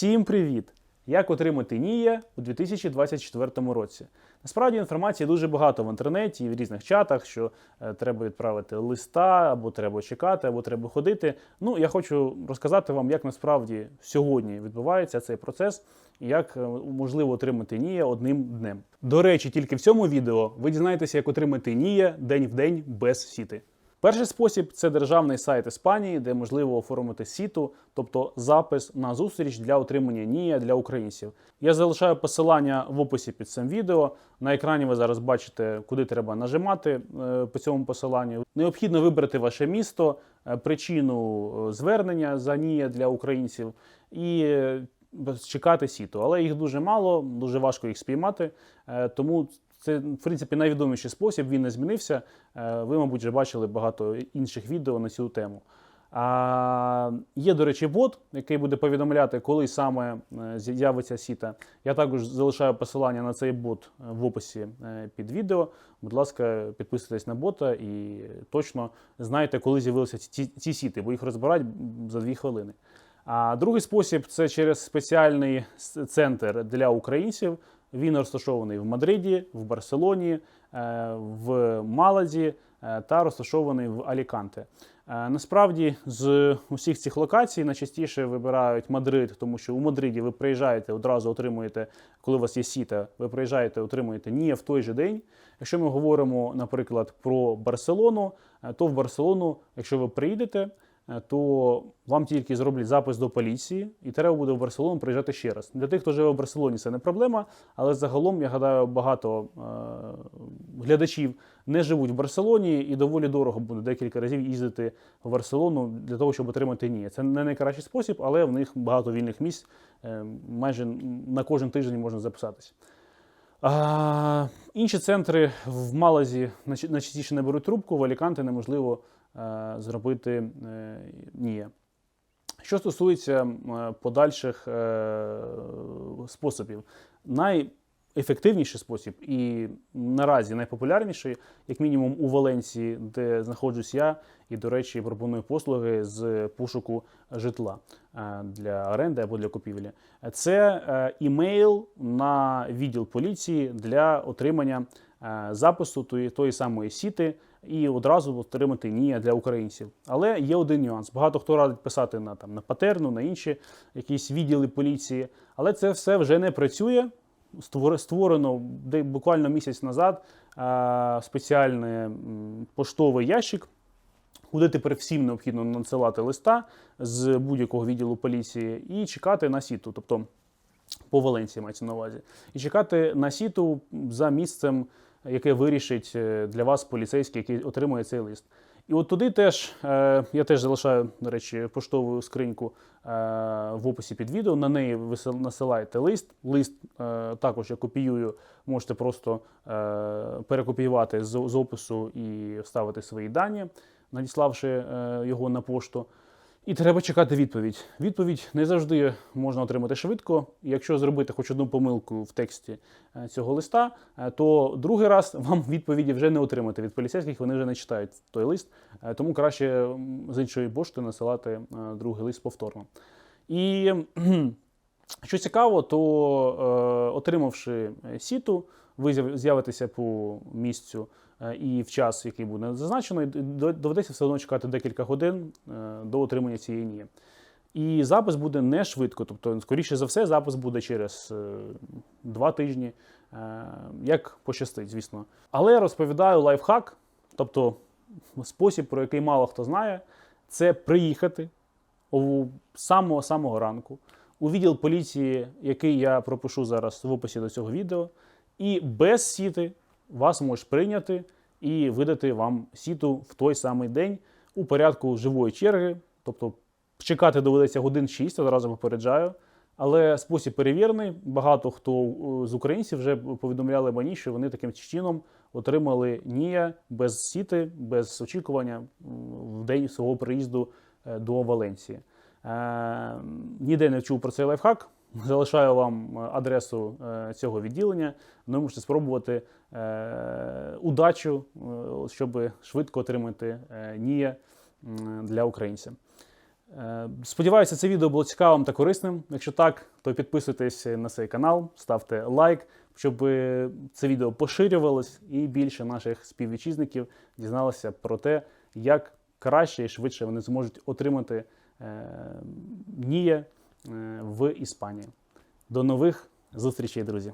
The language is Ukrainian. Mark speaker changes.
Speaker 1: Всім привіт! Як отримати НІЯ у 2024 році? Насправді інформації дуже багато в інтернеті і в різних чатах, що е, треба відправити листа, або треба чекати, або треба ходити. Ну, я хочу розказати вам, як насправді сьогодні відбувається цей процес і як е, можливо отримати НІЯ одним днем. До речі, тільки в цьому відео ви дізнаєтеся, як отримати НІЯ день в день без сіти. Перший спосіб це державний сайт Іспанії, де можливо оформити сіту, тобто запис на зустріч для отримання НІЯ для українців. Я залишаю посилання в описі під цим відео. На екрані ви зараз бачите, куди треба нажимати е, по цьому посиланню. Необхідно вибрати ваше місто, е, причину е, звернення за НІЯ для українців і чекати сіту. Але їх дуже мало, дуже важко їх спіймати. Тому це, в принципі, найвідоміший спосіб, він не змінився. Е, Ви, мабуть, вже бачили багато інших відео на цю тему. А, є, до речі, бот, який буде повідомляти, коли саме е, з'явиться сіта. Я також залишаю посилання на цей бот е, в описі під відео. Будь ласка, підписуйтесь на бота і точно знайте, коли з'явилися ці, ці сіти, бо їх розбирають за дві хвилини. А другий спосіб це через спеціальний центр для українців. Він розташований в Мадриді, в Барселоні, е, в Маладі е, та розташований в Аліканте. Е, Насправді з усіх цих локацій найчастіше вибирають Мадрид, тому що у Мадриді ви приїжджаєте, одразу отримуєте, коли у вас є сіта, ви приїжджаєте, отримуєте НІЯ в той же день. Якщо ми говоримо, наприклад, про Барселону, то в Барселону, якщо ви приїдете, то вам тільки зроблять запис до поліції, і треба буде в Барселону приїжджати ще раз. Для тих, хто живе в Барселоні, це не проблема, але загалом, я гадаю, багато е, глядачів не живуть в Барселоні, і доволі дорого буде декілька разів їздити в Барселону для того, щоб отримати ні. Це не найкращий спосіб, але в них багато вільних місць. е, Майже на кожен тиждень можна записатись. А, інші центри в Малазі найчастіше не беруть трубку, в Аліканте неможливо е, зробити е, НІЯ. Що стосується е, подальших е, способів, найефективніший спосіб і наразі найпопулярніший, як мінімум у Валенції, де знаходжусь я, і, до речі, пропоную послуги з пошуку житла е, для оренди або для купівлі. Це е, імейл на відділ поліції для отримання е, запису тої, тої самої сіти і одразу отримати НІЯ для українців. Але є один нюанс. Багато хто радить писати на там на патерну, на інші якісь відділи поліції, але це все вже не працює. Створ- Створено де буквально місяць назад е, спеціальний поштовий ящик, куди тепер всім необхідно надсилати листа з будь-якого відділу поліції і чекати на сіту, тобто по Валенції мається на увазі, і чекати на сіту за місцем, яке вирішить е, для вас поліцейський, який отримує цей лист. І от туди теж е, я теж залишаю, до речі, поштову скриньку е, в описі під відео. На неї ви насилаєте лист. Лист також я копіюю, можете просто перекопіювати з, опису і вставити свої дані, надіславши його на пошту. І треба чекати відповідь. Відповідь не завжди можна отримати швидко. Якщо зробити хоч одну помилку в тексті е, цього листа, е, то другий раз вам відповіді вже не отримати від поліцейських, вони вже не читають той лист. Е, Тому краще з іншої пошти насилати другий лист повторно. І що цікаво, то отримавши сіту, ви з'яв- з'явитеся по місцю е, і в час, який буде зазначено, доведеться все одно чекати декілька годин е, до отримання цієї НІЯ. І запис буде не швидко, тобто, скоріше за все, запис буде через е, два тижні, як пощастить, звісно. Але я розповідаю лайфхак, тобто спосіб, про який мало хто знає, це приїхати у самого самого ранку у відділ поліції, який я пропишу зараз в описі до цього відео, і без сіти вас можуть прийняти і видати вам сіту в той самий день у порядку живої черги. Тобто чекати доведеться годин 6, одразу попереджаю. Але спосіб перевірений. Багато хто е, з українців вже повідомляли мені, що вони таким чином отримали НІЯ без сіти, без очікування в день свого приїзду е, до Валенції. Е, Ніде не чув про цей лайфхак. Залишаю вам е, адресу е, цього відділення. Ви можете спробувати е, удачу, щоб швидко отримати НІЯ для українця. Е, Сподіваюся, це відео було цікавим та корисним. Якщо так, то підписуйтесь на цей канал, ставте лайк, щоб це відео поширювалось і більше наших співвітчизників дізналося про те, як краще і швидше вони зможуть отримати е, в Іспанії. До нових зустрічей, друзі!